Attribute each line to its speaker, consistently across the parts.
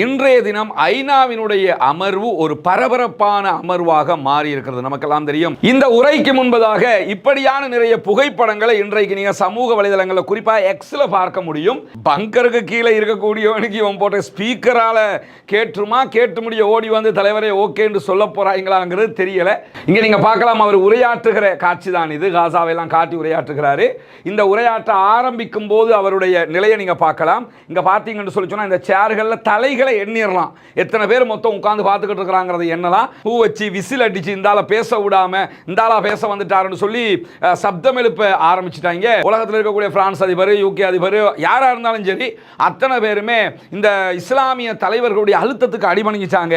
Speaker 1: இன்றைய தினம் ஐநாவினுடைய அமர்வு ஒரு பரபரப்பான அமர்வாக மாறி இருக்கிறது நமக்கெல்லாம் தெரியும். இந்த உரைக்கு முன்பதாக இப்படியான நிறைய புகைப்படங்களை இன்றைக்கு நீங்க சமூக வலைதளங்களில் குறிப்பா எக்ஸ்ல பார்க்க முடியும். பங்கருக்கு கீழே இருக்கக்கூடியவனுக்கு இவன் போட்ட ஸ்பீக்கரால கேட்டுமா கேட்டு முடிய ஓடி வந்து தலைவரே ஓகே என்று சொல்ல போறாங்களாங்கிறது தெரியல. இங்க நீங்க பார்க்கலாம் அவர் உரையாற்றுகிற காட்சி தான் இது. காசாவெல்லாம் காட்டி உரையாற்றுகிறாரு. இந்த உரையாற்ற ஆரம்பிக்கும் போது அவருடைய நிலையை நீங்க பார்க்கலாம். இங்க பார்த்தீங்கன்னு சொல்லி சொன்னா இந்த சேர்கள்ல தலைகள் எண்ணிடலாம் எத்தனை பேர் மொத்தம் உட்காந்து பார்த்துக்கிட்டு இருக்கிறாங்கிறத எண்ணலாம். பூ வச்சு விசில் அடிச்சு இந்தால பேச விடாம இந்தாலா பேச வந்துட்டாருன்னு சொல்லி சப்தம் எழுப்ப ஆரம்பிச்சிட்டாங்க. உலகத்தில் இருக்கக்கூடிய பிரான்ஸ் அதிபர் யூகே அதிபர் யாராக இருந்தாலும் சரி அத்தனை பேருமே இந்த இஸ்லாமிய தலைவர்களுடைய அழுத்தத்துக்கு அடிபணிஞ்சிட்டாங்க.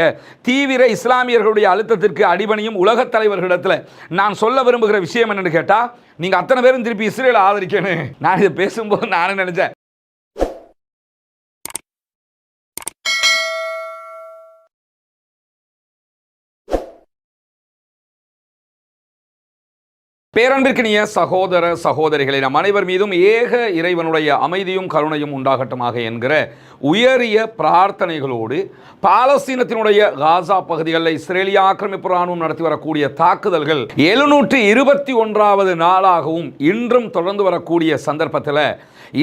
Speaker 1: தீவிர இஸ்லாமியர்களுடைய அழுத்தத்திற்கு அடிபணியும் உலகத் தலைவர்களிடத்தில் நான் சொல்ல விரும்புகிற விஷயம் என்னன்னு கேட்டால் நீங்கள் அத்தனை பேரும் திருப்பி இஸ்ரேலை ஆதரிக்கணும். நான் இதை பேசும்போது நானே நினச்சேன். பேரன்பிற்கினிய சகோதர சகோதரிகளை நம் அனைவர் மீதும் ஏக இறைவனுடைய அமைதியும் கருணையும் உண்டாகட்டமாக என்கிற உயரிய பிரார்த்தனைகளோடு பாலஸ்தீனத்தினுடைய காசா பகுதிகளில் இஸ்ரேலிய ஆக்கிரமிப்பு ராணுவம் நடத்தி வரக்கூடிய தாக்குதல்கள் எழுநூற்றி இருபத்தி ஒன்றாவது நாளாகவும் இன்றும் தொடர்ந்து வரக்கூடிய சந்தர்ப்பத்தில்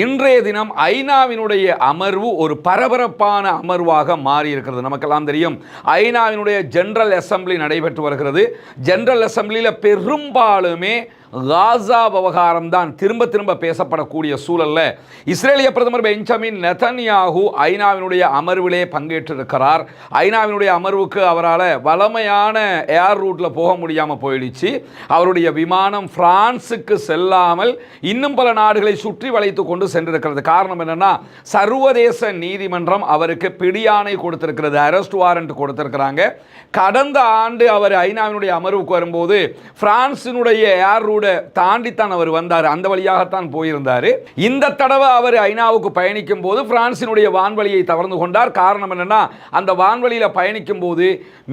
Speaker 1: இன்றைய தினம் ஐநாவினுடைய அமர்வு ஒரு பரபரப்பான அமர்வாக மாறி இருக்கிறது நமக்கெல்லாம் தெரியும் ஐநாவினுடைய ஜென்ரல் அசம்பிளி நடைபெற்று வருகிறது. ஜென்ரல் அசம்பிளியில் பெரும்பாலுமே காசா விவகாரம் தான் திரும்ப திரும்ப பேசப்படக்கூடிய சூழல்ல இஸ்ரேலிய பிரதமர் பெஞ்சமின் நெதன்யாகு ஐநாவினுடைய அமர்விலே பங்கேற்றிருக்கிறார். ஐநாவினுடைய அமர்வுக்கு அவரால் வளமையான ஏர் ரூட்டில் போக முடியாமல் போயிடுச்சு. அவருடைய விமானம் பிரான்ஸுக்கு செல்லாமல் இன்னும் பல நாடுகளை சுற்றி வளைத்து கொண்டு சென்றிருக்கிறது. காரணம் என்னென்னா சர்வதேச நீதிமன்றம் அவருக்கு பிடியானை கொடுத்திருக்கிறது அரெஸ்ட் வாரண்ட் கொடுத்திருக்கிறாங்க. கடந்த ஆண்டு அவர் ஐநாவினுடைய அமர்வுக்கு வரும்போது பிரான்சினுடைய ஏர் ரூட் தாண்டித்தான் அவர் வந்தார். அந்த வழியாகத்தான் போயிருந்தார். இந்த தடவை அவர் ஐநாவுக்கு பயணிக்கும் போது பிரான்சினுடைய வான்வழியை தவறந்து கொண்டார். காரணம் என்னன்னா அந்த வான்வழியில் பயணிக்கும் போது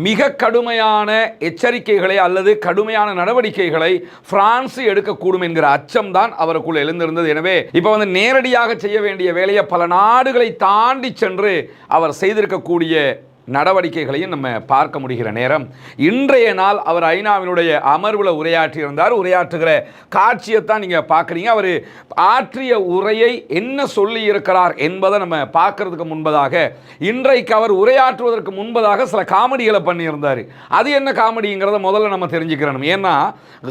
Speaker 1: மிக கடுமையான எச்சரிக்கைகளை அல்லது கடுமையான நடவடிக்கைகளை பிரான்ஸ் எடுக்கக்கூடும் என்கிற அச்சம் தான் அவருக்குள் எழுந்திருந்தது. எனவே இப்போ வந்து நேரடியாக செய்ய வேண்டிய வேலையை பல நாடுகளை தாண்டி சென்று அவர் செய்திருக்கக்கூடிய நடவடிக்கைகளையும் நம்ம பார்க்க முடிகிற நேரம். இன்றைய நாள் அவர் ஐநாவினுடைய அமர்வில் உரையாற்றியிருந்தார். உரையாற்றுகிற காட்சியை தான் நீங்கள் பார்க்குறீங்க. அவர் ஆற்றிய உரையை என்ன சொல்லி இருக்கிறார் என்பதை நம்ம பார்க்கறதுக்கு முன்பதாக இன்றைக்கு அவர் உரையாற்றுவதற்கு முன்பதாக சில காமெடிகளை பண்ணியிருந்தார். அது என்ன காமெடிங்கிறத முதல்ல நம்ம தெரிஞ்சுக்கிறணும். ஏன்னா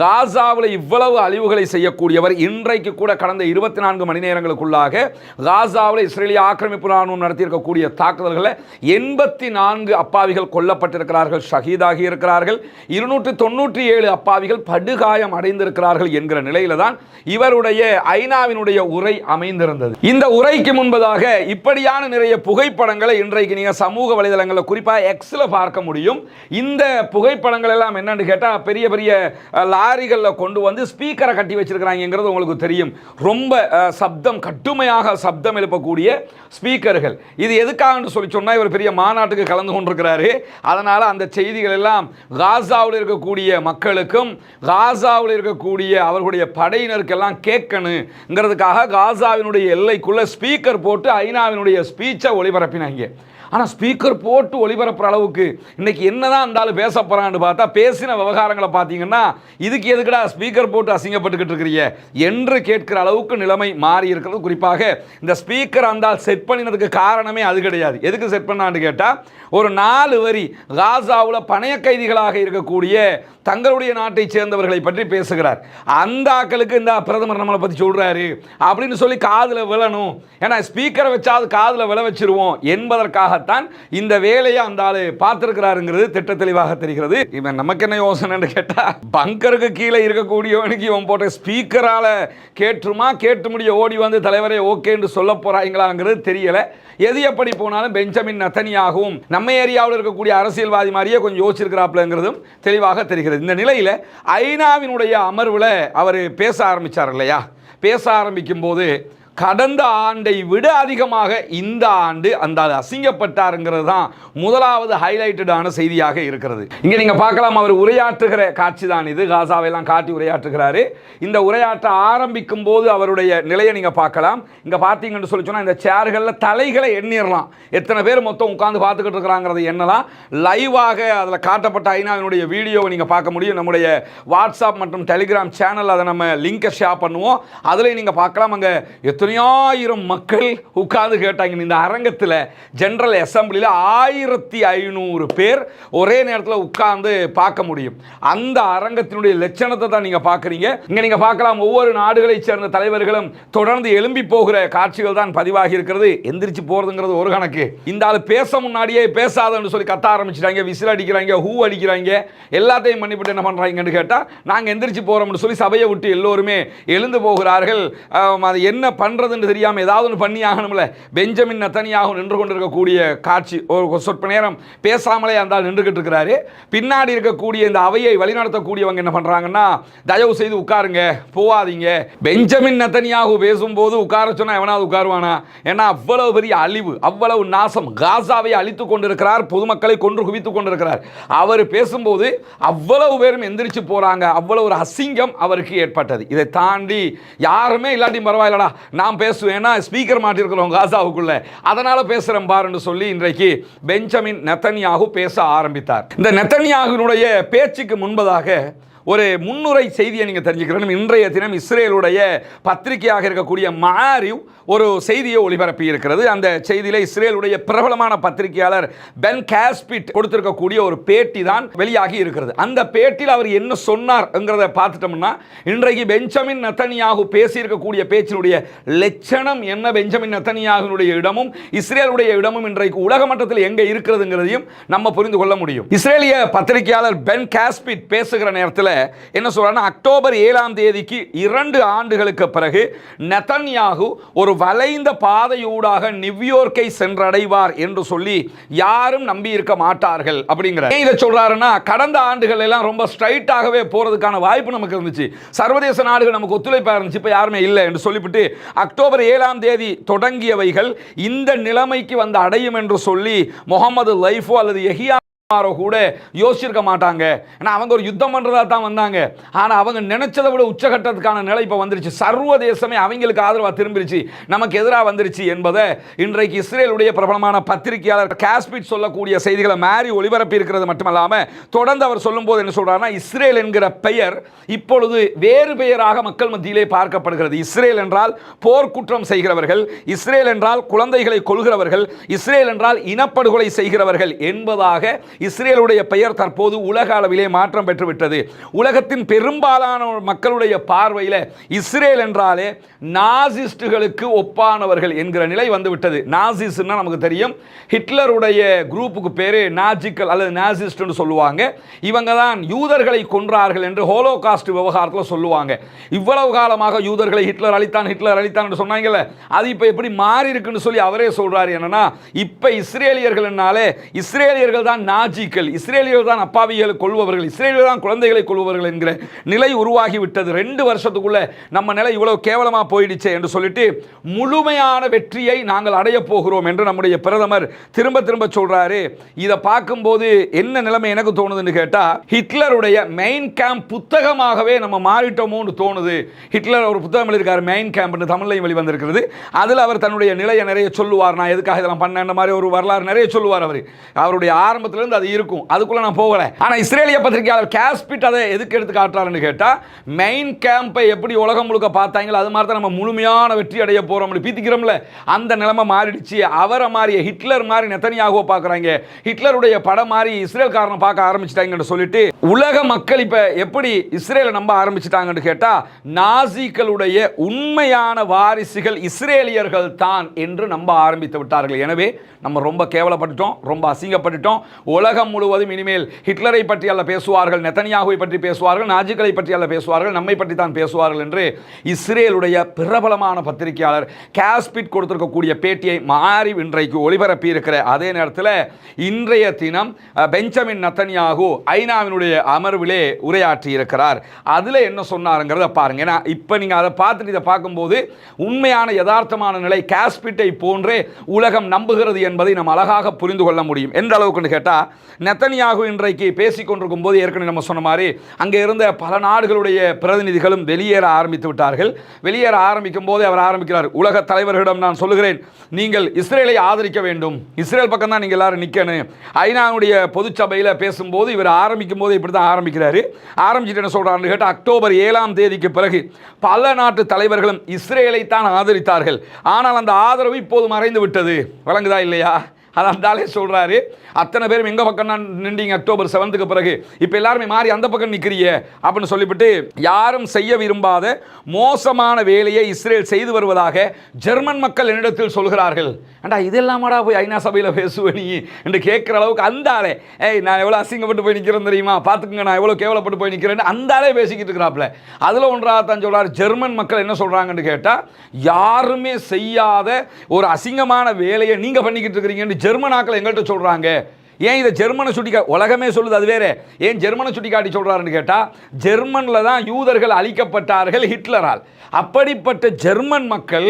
Speaker 1: காசாவில் இவ்வளவு அழிவுகளை செய்யக்கூடியவர் இன்றைக்கு கூட கடந்த இருபத்தி நான்கு மணி நேரங்களுக்குள்ளாக காசாவில் இஸ்ரேலிய ஆக்கிரமிப்பு ராணுவம் நடத்தியிருக்கக்கூடிய தாக்குதல்களை எண்பத்தி நாலு நான்கு அப்பாவிகள் கொல்லப்பட்டிருக்கிறார்கள் ஷஹீதாகி இருக்கிறார்கள். இருநூற்று தொண்ணூற்றி ஏழு அப்பாவிகள் படுகாயம் அடைந்திருக்கிறார்கள் என்கிற நிலையில தான் இவருடைய ஐநாவினுடைய உரை அமைந்திருந்தது. இந்த உரைக்கு முன்பதாக இப்படியான நிறைய புகைப்படங்களை இன்றைக்கு நீங்க சமூக வலைதளங்களில் குறிப்பாக எக்ஸ்ல பார்க்க முடியும். இந்த புகைப்படங்கள் எல்லாம் என்னன்னு கேட்டா பெரிய பெரிய லாரிகளில் லாரிகள்ல கொண்டு வந்து ஸ்பீக்கரை கட்டி வச்சிருக்கிறாங்கிறது உங்களுக்கு தெரியும். ரொம்ப சப்தம் கட்டுமையாக சப்தம் எழுப்பக்கூடிய ஸ்பீக்கர்கள். இது எதுக்காகன்னு சொல்லி சொன்னால் இவர் பெரிய மாநாட்டுக்கு கலந்து கொண்டிருக்கிறாரு. அதனால் அந்த செய்திகள் எல்லாம் காசாவில் இருக்கக்கூடிய மக்களுக்கும் காசாவில் இருக்கக்கூடிய அவர்களுடைய படையினருக்கெல்லாம் கேட்கணுங்கிறதுக்காக காசாவினுடைய எல்லைக்குள்ள ஸ்பீக்கர் போட்டு ஐநாவினுடைய ஸ்பீச்சை ஒளிபரப்பினாங்க. ஆனால் ஸ்பீக்கர் போட்டு ஒளிபரப்புற அளவுக்கு இன்னைக்கு என்னதான் இருந்தாலும் பேச போகிறான்னு பார்த்தா பேசின விவகாரங்களை பார்த்தீங்கன்னா இதுக்கு எதுக்குடா ஸ்பீக்கர் போட்டு அசிங்கப்பட்டுக்கிட்டு இருக்கிறீங்க? என்று கேட்கிற அளவுக்கு நிலைமை மாறி இருக்கிறது. குறிப்பாக இந்த ஸ்பீக்கர் அந்தால் செட் பண்ணினதுக்கு காரணமே அது கிடையாது. எதுக்கு செட் பண்ணான்னு கேட்டால் ஒரு நாலு வரி காசாவில் பணைய கைதிகளாக இருக்கக்கூடிய தங்களுடைய நாட்டை சேர்ந்தவர்களை பற்றி பேசுகிறார். அந்த ஆக்களுக்கு இந்த பிரதமர் நம்மளை பற்றி சொல்கிறாரு அப்படின்னு சொல்லி காதில் விழணும். ஏன்னா ஸ்பீக்கரை வச்சாது காதில் விழ வச்சிருவோம் தான் இந்த வேலையை அந்த ஆளு பார்த்திருக்கிறாருங்கிறது திட்ட தெளிவாக தெரிகிறது. இவன் நமக்கு என்ன யோசனைன்னு கேட்டா பங்கருக்கு கீழே இருக்கக்கூடியவனுக்கு இவன் போட்ட ஸ்பீக்கரால கேட்டுருமா? கேட்டு முடிய ஓடி வந்து தலைவரே ஓகேன்னு சொல்ல போறாங்களாங்கிறது தெரியல. எது எப்படி போனாலும் பெஞ்சமின் நத்தனியாகவும் நம்ம ஏரியாவில் இருக்கக்கூடிய அரசியல்வாதி மாதிரியே கொஞ்சம் யோசிச்சிருக்கிறாப்லங்கிறதும் தெளிவாக தெரிகிறது. இந்த நிலையில் ஐநாவினுடைய அமர்வில் அவர் பேச ஆரம்பிச்சார் இல்லையா? பேச ஆரம்பிக்கும் போது கடந்த ஆண்டை விட அதிகமாக இந்த ஆண்டு அந்த அசிங்கப்பட்டாருங்கிறது தான் முதலாவது ஹைலைட்டடான செய்தியாக இருக்கிறது. இங்கே நீங்கள் பார்க்கலாம் அவர் உரையாற்றுகிற காட்சி தான் இது. காசாவெல்லாம் காட்டி உரையாற்றுகிறாரு. இந்த உரையாற்ற ஆரம்பிக்கும் போது அவருடைய நிலையை நீங்கள் பார்க்கலாம். இங்கே பார்த்தீங்கன்னு சொல்லி சொன்னால் இந்த சேர்களில் தலைகளை எண்ணிடலாம். எத்தனை பேர் மொத்தம் உட்காந்து பார்த்துக்கிட்டு இருக்கிறாங்கிறத எண்ணலாம். லைவாக அதில் காட்டப்பட்ட ஐநாவினுடைய வீடியோவை நீங்கள் பார்க்க முடியும். நம்முடைய வாட்ஸ்அப் மற்றும் டெலிகிராம் சேனல் அதை நம்ம லிங்கை ஷேர் பண்ணுவோம். அதில் நீங்கள் பார்க்கலாம். அங்கே எத்தனையாயிரம் மக்கள் உட்கார்ந்து கேட்டாங்க. இந்த அரங்கத்தில் ஜென்ரல் அசம்பிளியில் ஆயிரத்தி ஐநூறு பேர் ஒரே நேரத்தில் உட்கார்ந்து பார்க்க முடியும். அந்த அரங்கத்தினுடைய லட்சணத்தை தான் நீங்கள் பார்க்குறீங்க. இங்கே நீங்கள் பார்க்கலாம் ஒவ்வொரு நாடுகளைச் சேர்ந்த தலைவர்களும் தொடர்ந்து எழும்பி போகிற காட்சிகள் தான் பதிவாகி இருக்கிறது. எந்திரிச்சு போகிறதுங்கிறது ஒரு கணக்கு. இந்த ஆள் பேச முன்னாடியே பேசாதன்னு சொல்லி கத்த ஆரம்பிச்சிட்டாங்க. விசில் அடிக்கிறாங்க ஹூ அடிக்கிறாங்க. எல்லாத்தையும் பண்ணிவிட்டு என்ன பண்ணுறாங்கன்னு கேட்டால் நாங்கள் எந்திரிச்சு போகிறோம்னு சொல்லி சபையை விட்டு எல்லோருமே எழுந்து போகிறார்கள். அது என்ன பண்ணுறதுன்னு தெரியாமல் ஏதாவது ஒன்று பண்ணி ஆகணும்ல பெஞ்சமின் நத்தனியாக நின்று கொண்டிருக்கக்கூடிய காட்சி. ஒரு சொற்ப நேரம் பேசாமலே அந்த நின்றுக்கிட்டு இருக்கிறாரு. பின்னாடி இருக்கக்கூடிய இந்த அவையை வழிநடத்தக்கூடியவங்க என்ன பண்ணுறாங்கன்னா தயவு செய்து உட்காருங்க போவாதீங்க. பெஞ்சமின் நத்தனியாக பேசும்போது உட்கார சொன்னால் எவனாவது உட்காருவானா? ஏன்னா அவ்வளவு பெரிய அழிவு அவ்வளவு நாசம் காசாவை அழித்து கொண்டிருக்கிறார் பொதுமக்களை கொன்று குவித்து கொண்டிருக்கிறார். அவர் பேசும்போது அவ்வளவு பேரும் எந்திரிச்சு போகிறாங்க அவ்வளவு ஒரு அசிங்கம் அவருக்கு ஏற்பட்டது. இதை தாண்டி யாருமே இல்லாட்டி பரவாயில்லடா நான் பேசுவேன்னா ஸ்பீக்கர் மாட்டிருக்கிறோம் காசாவுக்குள்ள. அதனால பேசுறேன் பாருன்னு சொல்லி இன்றைக்கு பெஞ்சமின் நெத்தன்யாகு பேச ஆரம்பித்தார். இந்த நெத்தன்யாகுனுடைய பேச்சுக்கு முன்பதாக ஒரு முன்னுரை செய்தியை நீங்கள் தெரிஞ்சுக்கிறோம் இன்றைய தினம் இஸ்ரேலுடைய பத்திரிகையாக இருக்கக்கூடிய மாரிவ் ஒரு செய்தியை ஒளிபரப்பி இருக்கிறது. அந்த செய்தியில் இஸ்ரேலுடைய பிரபலமான பத்திரிகையாளர் பென் காஸ்பிட் கொடுத்திருக்கக்கூடிய ஒரு பேட்டி தான் வெளியாகி இருக்கிறது. அந்த பேட்டியில் அவர் என்ன சொன்னார்ங்கிறத பார்த்துட்டோம்னா இன்றைக்கு பெஞ்சமின் நத்தனியாகு பேசியிருக்கக்கூடிய பேச்சினுடைய லட்சணம் என்ன? பெஞ்சமின் நத்தனியாகுனுடைய இடமும் இஸ்ரேலுடைய இடமும் இன்றைக்கு உலக மட்டத்தில் எங்கே இருக்கிறதுங்கிறதையும் நம்ம புரிந்து கொள்ள முடியும். இஸ்ரேலிய பத்திரிகையாளர் பென் காஸ்பிட் பேசுகிற நேரத்தில் என்ன சொல்றாருன்னா அக்டோபர் ஏழாம் தேதிக்கு இரண்டு ஆண்டுகளுக்கு பிறகு நெதன்யாகு ஒரு வளைந்த பாதையூடாக நியூயோர்க்கை சென்றடைவார் என்று சொல்லி யாரும் நம்பி இருக்க மாட்டார்கள் அப்படிங்கிற இதை சொல்றாருன்னா கடந்த ஆண்டுகள் எல்லாம் ரொம்ப ஸ்ட்ரைட்டாகவே போறதுக்கான வாய்ப்பு நமக்கு இருந்துச்சு. சர்வதேச நாடுகள் நமக்கு ஒத்துழைப்பாக இருந்துச்சு இப்போ யாருமே இல்லை என்று சொல்லிவிட்டு அக்டோபர் ஏழாம் தேதி தொடங்கியவைகள் இந்த நிலைமைக்கு வந்து அடையும் என்று சொல்லி முகமது லைஃபோ அல்லது எஹியா கூட யோசிச்சிருக்க மாட்டாங்க. ஏன்னா அவங்க ஒரு யுத்தம் பண்ணுறதா தான் வந்தாங்க. ஆனால் அவங்க நினைச்சதை விட உச்சகட்டத்துக்கான நிலை இப்போ வந்துருச்சு. சர்வதேசமே அவங்களுக்கு ஆதரவாக திரும்பிருச்சு. நமக்கு எதிராக வந்துருச்சு என்பதை இன்றைக்கு இஸ்ரேலுடைய பிரபலமான பத்திரிகையாளர் காஸ்பிட் சொல்லக்கூடிய செய்திகளை மாறி ஒளிபரப்பி இருக்கிறது மட்டுமல்லாமல் தொடர்ந்து அவர் சொல்லும்போது என்ன சொல்கிறாருன்னா இஸ்ரேல் என்கிற பெயர் இப்பொழுது வேறு பெயராக மக்கள் மத்தியிலே பார்க்கப்படுகிறது. இஸ்ரேல் என்றால் போர்க்குற்றம் செய்கிறவர்கள் இஸ்ரேல் என்றால் குழந்தைகளை கொள்கிறவர்கள் இஸ்ரேல் என்றால் இனப்படுகொலை செய்கிறவர்கள் என்பதாக இஸ்ரேலுடைய பெயர் தற்போது உலக அளவிலே மாற்றம் பெற்றுவிட்டது. உலகத்தின் பெரும்பாலான மக்களுடைய பார்வையில் இஸ்ரேல் என்றாலே நாசிஸ்டுகளுக்கு ஒப்பானவர்கள் என்கிற நிலை வந்துவிட்டது. நாசிஸ்ட்னா நமக்கு தெரியும். ஹிட்லருடைய குரூப்புக்கு பேரு நாஜிக்கல் அல்லது நாசிஸ்ட்னு சொல்லுவாங்க. இவங்க தான் யூதர்களை கொன்றார்கள் என்று ஹோலோ காஸ்ட் விவகாரத்தில் சொல்லுவாங்க. இவ்வளவு காலமாக யூதர்களை ஹிட்லர் அழித்தான் ஹிட்லர் அழித்தான் சொன்னாங்கல்ல? அது இப்போ எப்படி மாறி இருக்குன்னு சொல்லி அவரே சொல்றாரு என்னன்னா இப்போ இஸ்ரேலியர்கள்னாலே இஸ்ரேலியர்கள் தான் நாஜிக்கள் இஸ்ரேலியர்கள் தான் அப்பாவிகளை கொள்பவர்கள் இஸ்ரேலியர்கள் தான் குழந்தைகளை கொள்பவர்கள் என்கிற நிலை உருவாகிவிட்டது. ரெண்டு வருஷத்துக்குள்ள நம்ம நிலை இவ்வளவு கேவலமா போயிடுச்சு என்று சொல்லிட்டு முழுமையான வெற்றியை நாங்கள் அடையப் போகிறோம் என்று நம்முடைய பிரதமர் திரும்ப திரும்ப சொல்றாரு. இதை பார்க்கும்போது என்ன நிலைமை எனக்கு தோணுதுன்னு கேட்டால் ஹிட்லருடைய மெயின் கேம்ப் புத்தகமாகவே நம்ம மாறிட்டோமோன்னு தோணுது. ஹிட்லர் ஒரு புத்தகம் எழுதியிருக்காரு மெயின் கேம்ப்னு தமிழ்லையும் வெளிவந்திருக்கிறது. அதில் அவர் தன்னுடைய நிலையை நிறைய சொல்லுவார். நான் எதுக்காக இதெல்லாம் பண்ணேன்? மாதிரி ஒரு வரலாறு நிறைய சொல்லுவார் அவர். அவருடைய ஆரம்பத்திலிருந்து அது இருக்கும். அதுக்குள்ள நான் போகல. ஆனா இஸ்ரேலிய பத்திரிகையாளர் கேஸ்பிட் அதை எதுக்கு எடுத்து காட்டுறாருன்னு கேட்டா மெயின் கேம்பை எப்படி உலகம் முழுக்க பார்த்தாங்களோ அது மாதிரி தான் நம்ம முழுமையான வெற்றி அடைய போறோம் பீத்திக்கிறோம்ல. அந்த நிலைமை மாறிடுச்சு. அவரை மாறிய ஹிட்லர் மாதிரி நெத்தனியாகவோ பார்க்குறாங்க. ஹிட்லருடைய படம் மாதிரி இஸ்ரேல்காரனை பார்க்க ஆரம்பிச்சிட்டாங்கன்னு சொல்லிட்டு உலக மக்கள் இப்ப எப்படி இஸ்ரேலை நம்ப ஆரம்பிச்சிட்டாங்கன்னு கேட்டா நாசிகளுடைய உண்மையான வாரிசுகள் இஸ்ரேலியர்கள் தான் என்று நம்ப ஆரம்பித்து விட்டார்கள். எனவே நம்ம ரொம்ப கேவலப்பட்டுட்டோம் ரொம்ப அசிங்கப்பட்டுட்டோம். உலக உலகம் முழுவதும் இனிமேல் ஹிட்லரை பற்றி அல்ல பேசுவார்கள் நெத்தனியாகுவை பற்றி பேசுவார்கள் நாஜிக்களை பற்றி அல்ல பேசுவார்கள் நம்மை பற்றி தான் பேசுவார்கள் என்று இஸ்ரேலுடைய பிரபலமான பத்திரிகையாளர் காஸ்பிட் கொடுத்திருக்கக்கூடிய பேட்டியை மாறி இன்றைக்கு ஒளிபரப்பி இருக்கிற அதே நேரத்தில் இன்றைய தினம் பெஞ்சமின் நத்தனியாகு ஐநாவினுடைய அமர்விலே உரையாற்றி இருக்கிறார் அதில் என்ன சொன்னாருங்கிறத பாருங்க. ஏன்னா இப்போ நீங்கள் அதை பார்த்துட்டு இதை பார்க்கும்போது உண்மையான யதார்த்தமான நிலை காஸ்பிட்டை போன்றே உலகம் நம்புகிறது என்பதை நம்ம அழகாக புரிந்து கொள்ள முடியும். எந்த அளவுக்குன்னு கேட்டால் நெத்தனியாகு இன்றைக்கு பேசிக் கொண்டிருக்கும் போது ஏற்கனவே நம்ம சொன்ன மாதிரி அங்கே இருந்த பல நாடுகளுடைய பிரதிநிதிகளும் வெளியேற ஆரம்பித்து விட்டார்கள். வெளியேற ஆரம்பிக்கும் போது அவர் ஆரம்பிக்கிறார். உலக தலைவர்களிடம் நான் சொல்லுகிறேன் நீங்கள் இஸ்ரேலை ஆதரிக்க வேண்டும். இஸ்ரேல் பக்கம் தான் நீங்கள் எல்லாரும் நிற்கணும் ஐநாவுடைய பொதுச்சபையில் பேசும்போது இவர் ஆரம்பிக்கும் போது இப்படி தான் ஆரம்பிக்கிறாரு. ஆரம்பிச்சுட்டு என்ன சொல்கிறாருன்னு கேட்டால் அக்டோபர் ஏழாம் தேதிக்கு பிறகு பல நாட்டு தலைவர்களும் இஸ்ரேலை தான் ஆதரித்தார்கள். ஆனால் அந்த ஆதரவு இப்போது மறைந்து விட்டது. வழங்குதா இல்லையா? அது அந்த சொல்கிறாரு அத்தனை பேரும் எங்கள் பக்கம் தான் நின்றீங்க? அக்டோபர் செவன்த்துக்கு பிறகு. இப்போ எல்லாருமே மாறி அந்த பக்கம் நிற்கிறீங்க அப்படின்னு சொல்லிவிட்டு யாரும் செய்ய விரும்பாத மோசமான வேலையை இஸ்ரேல் செய்து வருவதாக ஜெர்மன் மக்கள் என்னிடத்தில் சொல்கிறார்கள். ஏண்டா இதெல்லாமடா போய் ஐநா சபையில் பேசுவேன் நீ? என்று கேட்குற அளவுக்கு அந்த ஆளே ஏய் நான் எவ்வளோ அசிங்கப்பட்டு போய் நிற்கிறேன் தெரியுமா? பார்த்துக்குங்க நான் எவ்வளோ கேவலப்பட்டு போய் நிற்கிறேன்னு அந்த ஆளே பேசிக்கிட்டு இருக்கிறாப்புல. அதில் ஒன்றாக தான் சொல்கிறார் ஜெர்மன் மக்கள் என்ன சொல்கிறாங்கன்னு கேட்டால் யாருமே செய்யாத ஒரு அசிங்கமான வேலையை நீங்கள் பண்ணிக்கிட்டு இருக்கிறீங்கன்னு ஜெர்மனாக்கள் எங்கள்கிட்ட சொல்கிறாங்க ஏன் இதை ஜெர்மனை சுட்டி உலகமே சொல்லுது அது வேறு. ஏன் ஜெர்மனை சுட்டி காட்டி சொல்கிறாருன்னு கேட்டால் ஜெர்மனில் தான் யூதர்கள் அழிக்கப்பட்டார்கள் ஹிட்லரால். அப்படிப்பட்ட ஜெர்மன் மக்கள்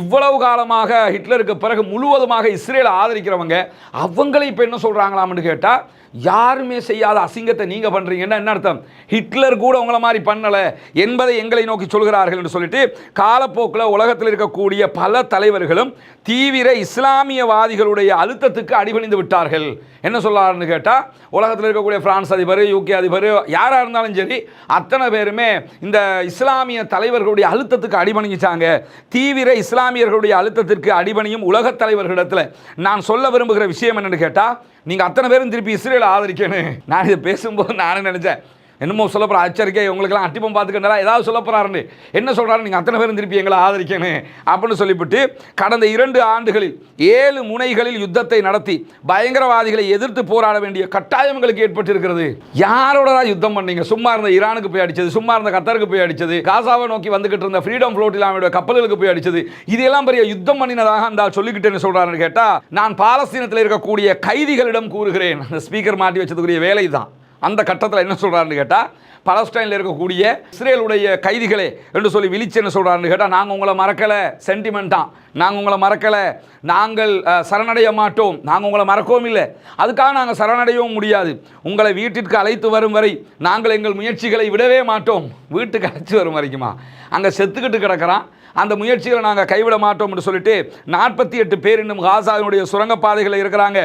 Speaker 1: இவ்வளவு காலமாக ஹிட்லருக்கு பிறகு முழுவதுமாக இஸ்ரேலை ஆதரிக்கிறவங்க அவங்களே இப்போ என்ன சொல்கிறாங்களாம்னு கேட்டால் யாருமே செய்யாத அசிங்கத்தை நீங்கள் பண்ணுறீங்கன்னா என்ன அர்த்தம்? ஹிட்லர் கூட உங்களை மாதிரி பண்ணலை என்பதை எங்களை நோக்கி சொல்கிறார்கள் என்று சொல்லிட்டு காலப்போக்கில் உலகத்தில் இருக்கக்கூடிய பல தலைவர்களும் தீவிர இஸ்லாமியவாதிகளுடைய அழுத்தத்துக்கு அடிபணிந்து விட்டார்கள். என்ன சொல்லாருன்னு கேட்டால் உலகத்தில் இருக்கக்கூடிய பிரான்ஸ் அதிபர் யூகே அதிபர் யாராக இருந்தாலும் சரி அத்தனை பேருமே இந்த இஸ்லாமிய தலைவர்களுடைய அழுத்தத்துக்கு அடிபணிஞ்சாங்க. தீவிர இஸ்லாமியர்களுடைய அழுத்தத்திற்கு அடிபணியும் உலகத் தலைவர்களிடத்தில் நான் சொல்ல விரும்புகிற விஷயம் என்னென்னு கேட்டால் நீங்கள் அத்தனை பேரும் திருப்பி இஸ்ரேலை ஆதரிக்கணும். நான் இதை பேசும்போது நானே நினச்சேன். என்னமோ சொல்ல போகிற அச்சரிக்கை உங்களுக்கெல்லாம் அட்டிப்பம் பார்த்துக்கிட்டா ஏதாவது சொல்ல போகிறாருன்னு என்ன சொல்கிறாரு நீங்கள் அத்தனை பேரும் திருப்பி எங்களை ஆதரிக்கணும் அப்படின்னு சொல்லிவிட்டு கடந்த இரண்டு ஆண்டுகளில் ஏழு முனைகளில் யுத்தத்தை நடத்தி பயங்கரவாதிகளை எதிர்த்து போராட வேண்டிய கட்டாயம் எங்களுக்கு ஏற்பட்டிருக்கிறது. யாரோட தான் யுத்தம் பண்ணீங்க? சும்மா இருந்த ஈரானுக்கு போய் அடிச்சது சும்மா இருந்த கத்தருக்கு போய் அடிச்சது காசாவை நோக்கி வந்துகிட்டு இருந்த ஃப்ரீடம் ஃப்ளோட் இல்லாமல் கப்பல்களுக்கு போய் அடிச்சது இதெல்லாம் பெரிய யுத்தம் பண்ணினதாக அந்த சொல்லிக்கிட்டேன்னு சொல்கிறாருன்னு கேட்டால் நான் பாலஸ்தீனத்தில் இருக்கக்கூடிய கைதிகளிடம் கூறுகிறேன். அந்த ஸ்பீக்கர் மாட்டி வச்சதுக்குரிய வேலை தான் அந்த கட்டத்தில் என்ன சொல்கிறாருன்னு கேட்டால் பலஸ்டைனில் இருக்கக்கூடிய இஸ்ரேலுடைய கைதிகளே என்று சொல்லி விழிச்சு என்ன சொல்கிறாருன்னு கேட்டால் நாங்கள் உங்களை மறக்கலை சென்டிமெண்ட்டாக நாங்கள் உங்களை மறக்கலை. நாங்கள் சரணடைய மாட்டோம். நாங்கள் உங்களை மறக்கவும் இல்லை. அதுக்காக நாங்கள் சரணடையவும் முடியாது. உங்களை வீட்டிற்கு அழைத்து வரும் வரை நாங்கள் எங்கள் முயற்சிகளை விடவே மாட்டோம். வீட்டுக்கு அழைச்சி வரும் வரைக்குமா. அங்கே செத்துக்கிட்டு கிடக்கிறான். அந்த முயற்சிகளை நாங்கள் கைவிட மாட்டோம் என்று சொல்லிட்டு நாற்பத்தி எட்டு பேர் இன்னும் காசாவினுடைய சுரங்கப்பாதைகளில் இருக்கிறாங்க.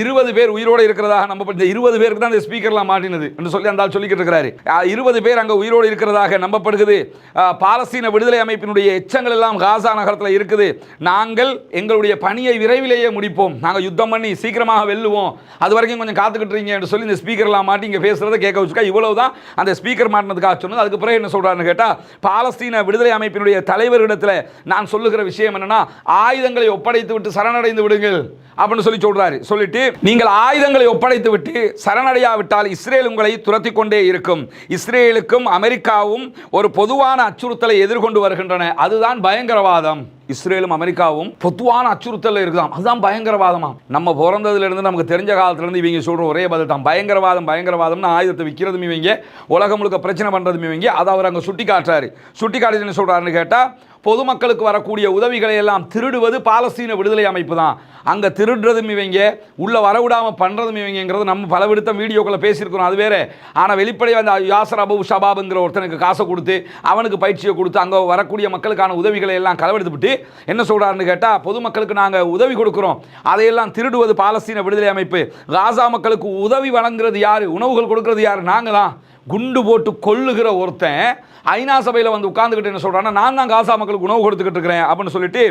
Speaker 1: இருபது பேர் உயிரோடு இருக்கிறதாக நம்பப்பட்ட இருபது பேருக்கு தான் இந்த ஸ்பீக்கர்லாம் மாட்டினது என்று சொல்லி அந்த சொல்லிக்கிட்டு இருக்கிறாரு. இருபது பேர் அங்கே உயிரோடு இருக்கிறதாக நம்பப்படுகிறது. பாலஸ்தீன விடுதலை அமைப்பினுடைய எச்சங்கள் எல்லாம் காசா நகரத்தில் இருக்குது. நாங்கள் எங்களுடைய பணியை விரைவிலேயே முடிப்போம். நாங்கள் யுத்தம் பண்ணி சீக்கிரமாக வெல்லுவோம். அது வரைக்கும் கொஞ்சம் காத்துக்கிட்டுறீங்க என்று சொல்லி இந்த ஸ்பீக்கர்லாம் மாட்டி இங்கே பேசுகிறத கேட்க வச்சுக்கா. இவ்வளவு தான் அந்த ஸ்பீக்கர் மாட்டினதுக்காக சொன்னது. அதுக்கு பிறகு என்ன சொல்கிறாருன்னு கேட்டால் பாலஸ்தீன விடுதலை அமைப்பினுடைய தலைவரிடத்தில் நான் சொல்லுகிற விஷயம் என்னன்னா ஆயுதங்களை ஒப்படைத்து விட்டு சரணடைந்து விடுங்கள் அப்படின்னு சொல்லி சொல்றாரு. சொல்லிட்டு நீங்கள் ஆயுதங்களை ஒப்படைத்து விட்டு சரணடையாவிட்டால் இஸ்ரேல் உங்களை துரத்தி கொண்டே இருக்கும். இஸ்ரேலுக்கும் அமெரிக்காவும் ஒரு பொதுவான அச்சுறுத்தலை எதிர்கொண்டு வருகின்றன. அதுதான் பயங்கரவாதம். இஸ்ரேலும் அமெரிக்காவும் பொதுவான அச்சுறுத்தல் இருக்குதாம். அதுதான் பயங்கரவாதமா. நம்ம பிறந்ததுல இருந்து நமக்கு தெரிஞ்ச காலத்துல இருந்து இவங்க சொல்ற ஒரே பதில் தான். பயங்கரவாதம் பயங்கரவாதம்னு ஆயுதத்தை விற்கிறதும் இவங்க உலகம் முழுக்க பிரச்சனை பண்றதும் இவங்க. அதை அவர் அங்கே சுட்டி காட்டுறாரு சுட்டி காட்டி என்ன சொல்றாருன்னு பொதுமக்களுக்கு வரக்கூடிய உதவிகளை எல்லாம் திருடுவது பாலஸ்தீன விடுதலை அமைப்பு தான். அங்கே திருடுறதும் இவங்க உள்ளே வரவிடாமல் பண்ணுறதும் இவங்கிறது நம்ம பல விடுத்த வீடியோக்களை பேசியிருக்கிறோம். அது வேறு. ஆனால் வெளிப்படையாக அந்த யாசர் அபு ஷபாபுங்கிற ஒருத்தனுக்கு காசை கொடுத்து அவனுக்கு பயிற்சியை கொடுத்து அங்கே வரக்கூடிய மக்களுக்கான உதவிகளை எல்லாம் களவெடுத்துவிட்டு என்ன சொல்கிறாருன்னு கேட்டால் பொதுமக்களுக்கு நாங்கள் உதவி கொடுக்குறோம். அதையெல்லாம் திருடுவது பாலஸ்தீன விடுதலை அமைப்பு. காசா மக்களுக்கு உதவி வழங்குறது யார்? உணவுகள் கொடுக்கறது யார்? நாங்கள் தான். குண்டு போட்டு கொள்ளுகிற ஒருத்தன் ஐநா சபையில் வந்து உட்காந்துக்கிட்டு என்ன சொல்கிறான்னா நான் தான் காசா மக்களுக்கு உணவு கொடுத்துக்கிட்டு இருக்கிறேன் அப்படின்னு சொல்லிட்டு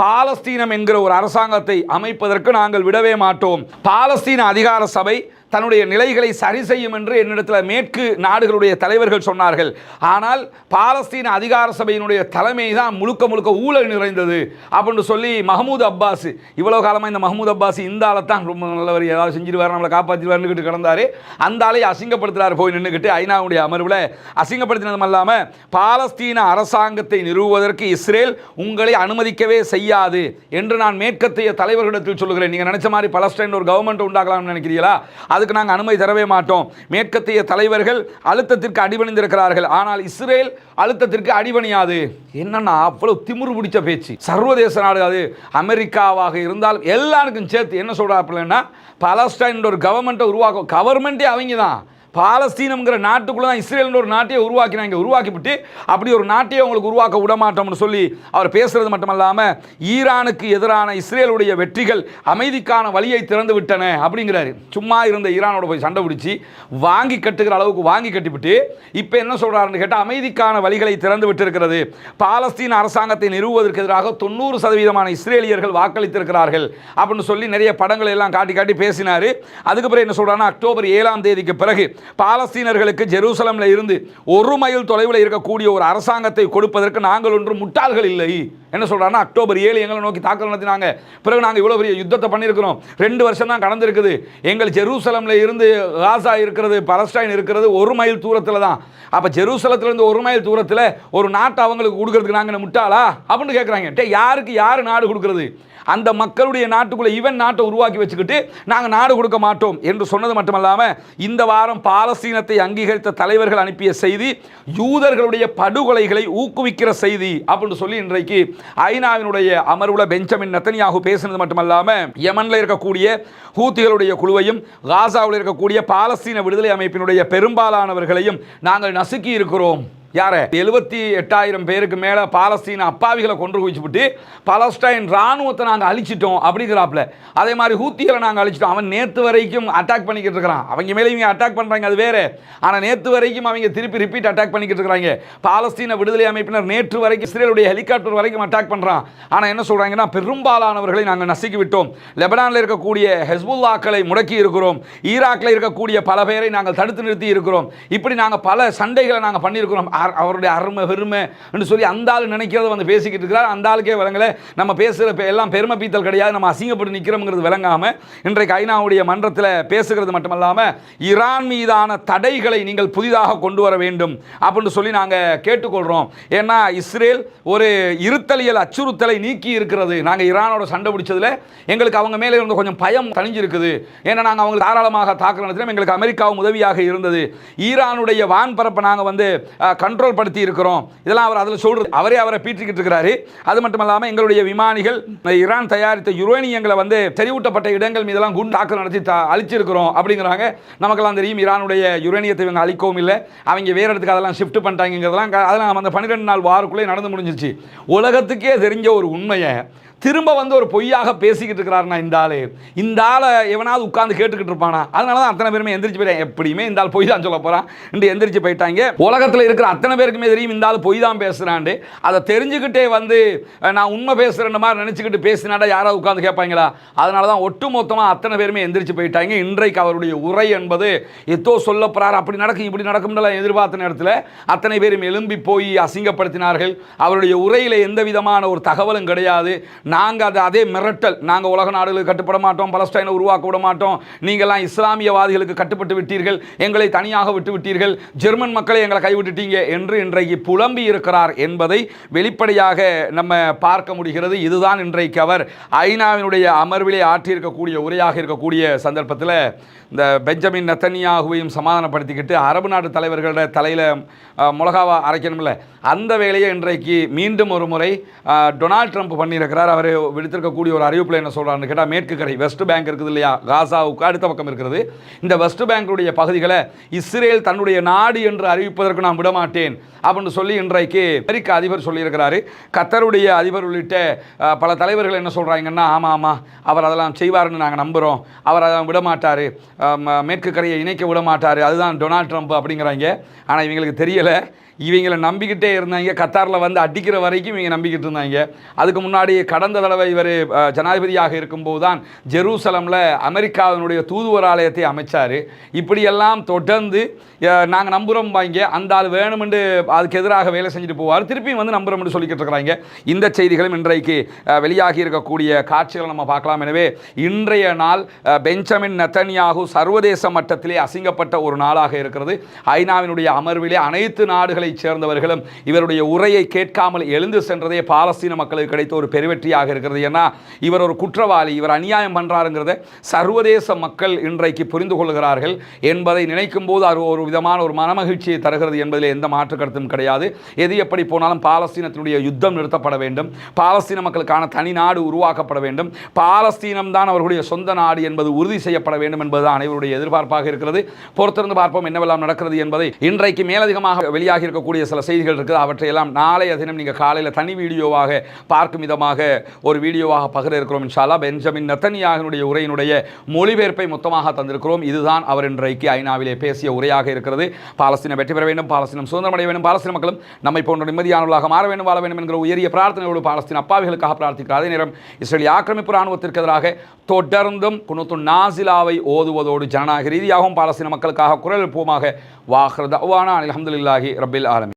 Speaker 1: பாலஸ்தீனம் என்கிற ஒரு அரசாங்கத்தை அமைப்பதற்கு நாங்கள் விடவே மாட்டோம். பாலஸ்தீன அதிகார சபை தன்னுடைய நிலைகளை சரி செய்யும் என்று என்னிடத்தில் மேற்கு நாடுகளுடைய தலைவர்கள் சொன்னார்கள். ஆனால் பாலஸ்தீன அதிகார சபையினுடைய தலைமை தான் முழுக்க முழுக்க ஊழல் நிறைந்தது அப்படின்னு சொல்லி மஹமூத் அப்பாஸ் இவ்வளோ காலமாக இந்த மஹமூத் அப்பாஸ் இந்த ஆளத்தான் தான் ரொம்ப நல்லவர் ஏதாவது செஞ்சிருவார் நம்மளை காப்பாற்றிடுவார்னுக்கிட்டு கிடந்தாரு. அந்த ஆளையை அசிங்கப்படுத்துகிறார் போய் நின்றுக்கிட்டு ஐநாவுடைய அமர்வில் அசிங்கப்படுத்தினதும் அல்லாமல் பாலஸ்தீன அரசாங்கத்தை நிறுவுவதற்கு இஸ்ரேல் உங்களை அனுமதிக்கவே செய்யாது என்று நான் மேற்கத்திய தலைவர்களிடத்தில் சொல்லுகிறேன். நீங்கள் நினச்ச மாதிரி பலஸ்டைன் ஒரு கவர்மெண்ட் உண்டாக்கலாம்னு நினைக்கிறீங்களா? அது அதுக்கு நாங்கள் அனுமதி தரவே மாட்டோம். மேற்கத்திய தலைவர்கள் அழுத்தத்திற்கு அடிபணிந்திருக்கிறார்கள். ஆனால் இஸ்ரேல் அழுத்தத்திற்கு அடிபணியாது. என்னன்னா அவ்வளவு திமுரு பிடிச்ச பேச்சு. சர்வதேச நாடு அது. அமெரிக்காவாக இருந்தால் எல்லாருக்கும் சேர்த்து என்ன சொல்கிறாப்புலன்னா பலஸ்டைன் ஒரு கவர்மெண்ட்டை உருவாக்கும். கவர்மெண்ட்டே அவங்க தான். பாலஸ்தீனம்ங்கிற நாட்டுக்குள்ள தான் இஸ்ரேல்னு ஒரு நாட்டையே உருவாக்கினாங்க. உருவாக்கிவிட்டு அப்படி ஒரு நாட்டையே உங்களுக்கு உருவாக்க விடமாட்டோம்னு சொல்லி அவர் பேசுறது மட்டுமல்லாமல் ஈரானுக்கு எதிரான இஸ்ரேலுடைய வெற்றிகள் அமைதிக்கான வழியை திறந்து விட்டன அப்படிங்கிறாரு. சும்மா இருந்த ஈரானோட போய் சண்டை பிடிச்சி வாங்கி கட்டுகிற அளவுக்கு வாங்கி கட்டிவிட்டு இப்போ என்ன சொல்கிறாருன்னு கேட்டால் அமைதிக்கான வழிகளை திறந்து விட்டிருக்கிறது. பாலஸ்தீன் அரசாங்கத்தை நிறுவுவதற்கு எதிராக தொண்ணூறு சதவீதமான இஸ்ரேலியர்கள் வாக்களித்திருக்கிறார்கள் அப்படின்னு சொல்லி நிறைய படங்களை எல்லாம் காட்டி காட்டி பேசினார். அதுக்கப்புறம் என்ன சொல்றாருன்னா அக்டோபர் ஏழாம் தேதிக்கு பிறகு பாலஸ்தீனர்களுக்கு ஜெருசலம்ல இருந்து ஒரு மைல் தொலைவில் இருக்கக்கூடிய ஒரு அரசாங்கத்தை கொடுப்பதற்கு நாங்கள் ஒன்று முட்டாள்கள் இல்லை. என்ன சொல்கிறான்னா அக்டோபர் ஏழு எங்களை நோக்கி தாக்கல் நடத்தினாங்க. பிறகு நாங்கள் இவ்வளோ பெரிய யுத்தத்தை பண்ணியிருக்கிறோம். ரெண்டு வருஷம் தான் கடந்திருக்குது. எங்கள் ஜெருசலமில் இருந்து காசா இருக்கிறது பலஸ்டைன் இருக்கிறது ஒரு மைல் தூரத்தில் தான். அப்போ ஜெருசலத்துலேருந்து ஒரு மைல் தூரத்தில் ஒரு நாட்டை அவங்களுக்கு கொடுக்கறதுக்கு நாங்கள் முட்டாளா? அப்படின்னு கேட்குறாங்க டே யாருக்கு யார் நாடு கொடுக்குறது? அந்த மக்களுடைய நாட்டுக்குள்ளே இவன் நாட்டை உருவாக்கி வச்சுக்கிட்டு நாங்கள் நாடு கொடுக்க மாட்டோம் என்று சொன்னது மட்டுமல்லாமல் இந்த வாரம் பாலஸ்தீனத்தை அங்கீகரித்த தலைவர்கள் அனுப்பிய செய்தி யூதர்களுடைய படுகொலைகளை ஊக்குவிக்கிற செய்தி அப்படின்னு சொல்லி இன்றைக்கு ஐநாவினுடைய அமர்வுல பெஞ்சமின் நத்தனியாகு பேசினது மட்டுமல்லாமல் யமனில் இருக்கக்கூடிய ஹூத்திகளுடைய குழுவையும் காசாவில் இருக்கக்கூடிய பாலஸ்தீன விடுதலை அமைப்பினுடைய பெரும்பாலானவர்களையும் நாங்கள் நசுக்கி இருக்கிறோம். யார்? எழுபத்தி எட்டாயிரம் பேருக்கு மேலே பாலஸ்தீன அப்பாவிகளை கொண்டு குவிச்சுவிட்டு பாலஸ்டைன் ராணுவத்தை நாங்கள் அழிச்சிட்டோம் அப்படிங்கிறாப்புல. அதே மாதிரி ஹூத்திகளை நாங்கள் அழிச்சிட்டோம். அவன் நேற்று வரைக்கும் அட்டாக் பண்ணிக்கிட்டு இருக்கிறான். அவங்க மேலே இவங்க அட்டாக் பண்ணுறாங்க அது வேறு. ஆனால் நேற்று வரைக்கும் அவங்க திருப்பி ரிப்பீட் அட்டாக் பண்ணிக்கிட்டு இருக்கிறாங்க. பாலஸ்தீன விடுதலை அமைப்பினர் நேற்று வரைக்கும் இஸ்ரேலுடைய ஹெலிகாப்டர் வரைக்கும் அட்டாக் பண்ணுறான் ஆனால் என்ன சொல்கிறாங்கன்னா பெரும்பாலானவர்களை நாங்கள் நசுக்கி விட்டோம். லெபனானில் இருக்கக்கூடிய ஹெஸ்புல்லாக்களை முடக்கி இருக்கிறோம். ஈராக்கில் இருக்கக்கூடிய பல பேரை நாங்கள் தடுத்து நிறுத்தி இருக்கிறோம். இப்படி நாங்கள் பல சண்டைகளை நாங்கள் பண்ணியிருக்கிறோம். அவருடைய அருமை பெருமைன்னு சொல்லி அந்த ஆள் நினைக்கிறத வந்து பேசிக்கிட்டு இருக்கிறார். அந்த ஆளுக்கே விளங்கலை. நம்ம பேசுகிற எல்லாம் பெருமை பீத்தல் கிடையாது. நம்ம அசிங்கப்பட்டு நிற்கிறோம்ங்கிறது விளங்காமல் இன்றைக்கு ஐநாவுடைய மன்றத்தில் பேசுகிறது மட்டுமல்லாமல் ஈரான் மீதான தடைகளை நீங்கள் புதிதாக கொண்டு வர வேண்டும் அப்படின்னு சொல்லி நாங்கள் கேட்டுக்கொள்கிறோம் ஏன்னா இஸ்ரேல் ஒரு இருத்தலியல் அச்சுறுத்தலை நீக்கி இருக்கிறது. நாங்கள் ஈரானோட சண்டை பிடிச்சதில் எங்களுக்கு அவங்க மேலே இருந்த கொஞ்சம் பயம் தணிஞ்சிருக்குது. ஏன்னா நாங்கள் அவங்க தாராளமாக தாக்குற நேரத்தில் எங்களுக்கு அமெரிக்காவும் உதவியாக இருந்தது. ஈரானுடைய வான்பரப்பை நாங்கள் வந்து கண்ட்ரோல் படுத்தி இருக்கிறோம் இதெல்லாம் அவர் அதில் சொல்கிறது அவரே அவரை பீற்றிக்கிட்டு இருக்கிறாரு. அது மட்டும் இல்லாமல் எங்களுடைய விமானிகள் ஈரான் தயாரித்த யுரேனியங்களை வந்து செறிவூட்டப்பட்ட இடங்கள் மீதெல்லாம் குண்டு தாக்குதல் நடத்தி த- அழிச்சிருக்கிறோம் அப்படிங்கிறாங்க. நமக்கெல்லாம் தெரியும் ஈரானுடைய யுரேனியத்தை இவங்க அழிக்கவும் இல்லை. அவங்க வேறு இடத்துக்கு அதெல்லாம் ஷிஃப்ட் பண்ணிட்டாங்கிறதெல்லாம் க- அதெல்லாம் அந்த பன்னிரெண்டு நாள் வாருக்குள்ளே நடந்து முடிஞ்சிச்சு உலகத்துக்கே தெரிஞ்ச ஒரு உண்மையை திரும்ப வந்து ஒரு பொய்யாக பேசிக்கிட்டு இருக்கிறாருண்ணா இந்த ஆள். இந்த ஆளை எவனாவது உட்காந்து கேட்டுக்கிட்டு இருப்பானா? அதனால தான் அத்தனை பேருமே எந்திரிச்சு போயிட்டேன் எப்படியுமே இந்த ஆள் பொய் தான் சொல்ல போகிறான் என்று எந்திரிச்சு போயிட்டாங்க. உலகத்தில் இருக்கிற அத்தனை பேருக்குமே தெரியும் இந்த ஆள் பொய் தான் பேசுகிறாண்டு அதை தெரிஞ்சுக்கிட்டே வந்து நான் உண்மை பேசுகிறேன் மாதிரி நினச்சிக்கிட்டு பேசினாடா யாராவது உட்காந்து கேட்பாங்களா? அதனால தான் ஒட்டு மொத்தமாக அத்தனை பேருமே எந்திரிச்சு போயிட்டாங்க. இன்றைக்கு அவருடைய உரை என்பது எத்தோ சொல்ல போகிறார் அப்படி நடக்கும் இப்படி நடக்கும்னு எதிர்பார்த்த நேரத்தில் அத்தனை பேரும் எழும்பி போய் அசிங்கப்படுத்தினார்கள். அவருடைய உரையில் எந்த விதமான ஒரு தகவலும் கிடையாது. நாங்கள் அது அதே மிரட்டல் நாங்கள் உலக நாடுகளுக்கு கட்டுப்பட மாட்டோம் பலஸ்டைனை உருவாக்க விட மாட்டோம். நீங்கள்லாம் இஸ்லாமியவாதிகளுக்கு கட்டுப்பட்டு விட்டீர்கள் எங்களை தனியாக விட்டு விட்டீர்கள் ஜெர்மன் மக்களை எங்களை கைவிட்டுட்டீங்க என்று இன்றைக்கு புலம்பி இருக்கிறார் என்பதை வெளிப்படையாக நம்ம பார்க்க முடிகிறது. இதுதான் இன்றைக்கு அவர் ஐநாவினுடைய அமர்விலே ஆற்றியிருக்கக்கூடிய உரையாக இருக்கக்கூடிய சந்தர்ப்பத்தில் இந்த பெஞ்சமின் நத்தனியாகுவையும் சமாதானப்படுத்திக்கிட்டு அரபு நாட்டு தலைவர்களோட தலையில் மிளகாவா அரைக்கணும்ல. அந்த வேலையை இன்றைக்கு மீண்டும் ஒரு முறை டொனால்ட் ட்ரம்ப் பண்ணியிருக்கிறார். அவர் விடுத்திருக்கக்கூடிய ஒரு அறிவிப்பில் என்ன சொல்கிறான்னு கேட்டால் மேற்கு கரை வெஸ்ட் பேங்க் இருக்குது இல்லையா? காசாவுக்கு அடுத்த பக்கம் இருக்கிறது இந்த வெஸ்ட் பேங்குடைய பகுதிகளை இஸ்ரேல் தன்னுடைய நாடு என்று அறிவிப்பதற்கு நான் விடமாட்டேன் அப்படின்னு சொல்லி இன்றைக்கு அமெரிக்க அதிபர் சொல்லியிருக்கிறாரு. கத்தருடைய அதிபர் உள்ளிட்ட பல தலைவர்கள் என்ன சொல்கிறாங்கன்னா ஆமாம் ஆமாம் அவர் அதெல்லாம் செய்வார்னு நாங்கள் நம்புகிறோம் அவர் அதை விடமாட்டார். மேற்கு கரையை இணைக்க விட மாட்டார் அதுதான் டொனால்ட் ட்ரம்ப் அப்படிங்கிறாங்க. ஆனால் இவங்களுக்கு தெரியலை. இவங்களை நம்பிக்கிட்டே இருந்தாங்க. கத்தாரில் வந்து அடிக்கிற வரைக்கும் இவங்க நம்பிக்கிட்டு இருந்தாங்க. அதுக்கு முன்னாடி கடந்த தடவை இவர் ஜனாதிபதியாக இருக்கும்போது தான் ஜெருசலமில் அமெரிக்காவினுடைய தூதுவர் ஆலயத்தை அமைச்சார். இப்படியெல்லாம் தொடர்ந்து நாங்கள் நம்புகிறோம் வாங்க அந்த ஆள் வேணுமென்று அதுக்கு எதிராக வேலை செஞ்சுட்டு போவார். திருப்பியும் வந்து நம்புகிறோம்னு சொல்லிக்கிட்டு இருக்கிறாங்க. இந்த செய்திகளும் இன்றைக்கு வெளியாகி இருக்கக்கூடிய காட்சிகளை நம்ம பார்க்கலாம். எனவே இன்றைய நாள் பெஞ்சமின் நெத்தனியாகு சர்வதேச மட்டத்திலே அசிங்கப்பட்ட ஒரு நாளாக இருக்கிறது. ஐநாவினுடைய அமர்விலே அனைத்து நாடுகளைச் சேர்ந்தவர்களும் இவருடைய உரையை கேட்காமல் எழுந்து சென்றதே பாலஸ்தீன மக்களுக்கு கிடைத்த ஒரு பெருவெற்றியாக இருக்கிறது. ஏன்னா இவர் ஒரு குற்றவாளி இவர் அநியாயம் பண்ணுறாருங்கிறத சர்வதேச மக்கள் இன்றைக்கு புரிந்து கொள்கிறார்கள் என்பதை நினைக்கும் போது அது ஒரு விதமான ஒரு மனமகிழ்ச்சியை தருகிறது என்பதில் எந்த மாற்று கருத்தும் கிடையாது. எது எப்படி போனாலும் பாலஸ்தீனத்தினுடைய யுத்தம் நிறுத்தப்பட வேண்டும். பாலஸ்தீன மக்களுக்கான தனி நாடு உருவாக்கப்பட வேண்டும். பாலஸ்தீனம் தான் அவர்களுடைய சொந்த நாடு என்பது உறுதி செய்யப்பட வேண்டும் என்பதுதான் அனைவருடைய எதிர்பார்ப்பாக இருக்கிறது. பொறுத்திருந்து பார்ப்போம் என்னவெல்லாம் நடக்கிறது என்பதை இன்றைக்கு மேலதிகமாக வெளியாகி இருக்கக்கூடிய சில செய்திகள் இருக்குது. அவற்றையெல்லாம் நாளைய தினம் நீங்கள் காலையில் தனி வீடியோவாக பார்க்கும் விதமாக ஒரு வீடியோவாக பகிர இருக்கிறோம். இன்ஷாலா பெஞ்சமின் நத்தனியாகனுடைய உரையினுடைய மொழிபெயர்ப்பை மொத்தமாக தந்திருக்கிறோம். இதுதான் அவர் இன்றைக்கு ஐநாவிலே பேசிய உரையாக இருக்கிறது. பாலஸ்தீனம் வெற்றி பெற வேண்டும் பாலஸ்தீனம் சுதந்திரமடைய வேண்டும் பாலஸ்தீன மக்களும் நம்மை போன்ற நிம்மதியானவர்களாக மாற வேண்டும் வாழ வேண்டும் என்கிற உயரிய பிரார்த்தனையோடு பாலஸ்தீன் அப்பாவிகளுக்காக பிரார்த்திக்கிறார். அதே நேரம் இஸ்ரேலிய ஆக்கிரமிப்பு ராணுவத்திற்கு எதிராக தொடர்ந்தும் குணத்து நாசிலாவை ஓதுவதோடு ஜனநாயக ரீதியாகவும் பாலஸ்தீன மக்களுக்காக குரல் எழுப்புவோமாக. வாஹ்ரத் அவானா அலமதுல்லாஹி ரபில் Rabbil